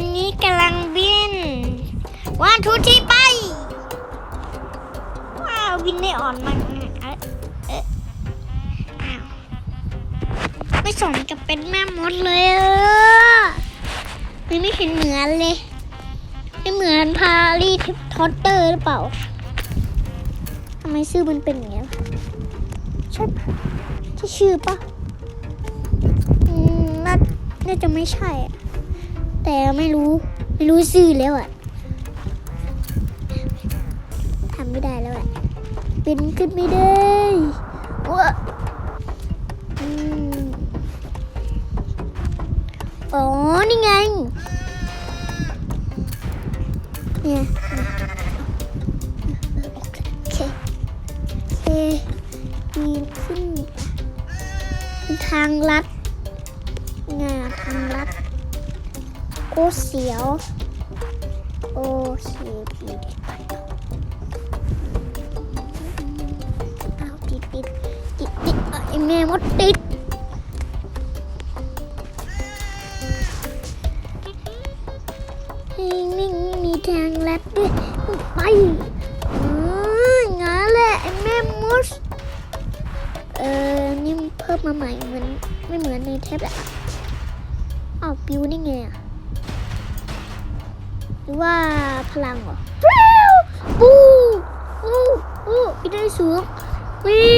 อนนี้กำลังบินวันทุที่ไป ว้าวบินได้อ่อนมากเอ๊ะเอ๊ะอ้าวไม่สมกับเป็นแม่มดเลยเออมันไม่เห็นเหมือนเลยไม่เหมือนพารีทิปทอตเตอร์หรือเปล่าทำไมชื่อมันเป็นอย่างนี้ใช่ใช่ชื่อปะน่าน่าจะไม่ใช่อะ แต่ไม่รู้ไม่รู้ชื่อแล้วอะทำไม่ได้แล้วอะเป็นขึ้นไม่ได้ว้าอ๋อ นี่ไง เนี่ยโอเคโอเคปีขึ้นทางลัด โอ้เสียว โอเคปีนไปอ้าติดติดติดติดเอ้ยไอแม่มดติดนี่นี่มีทางลัดด้วยไปงั้นแหละไอ้แม่มุสเออนี่เพิ่มมาใหม่เหมือนไม่เหมือนในเทปอะอ้าวปิวนี่ไงอะ รือว่าพลังเหรอปูปูปูไปได้สูงวิ่ง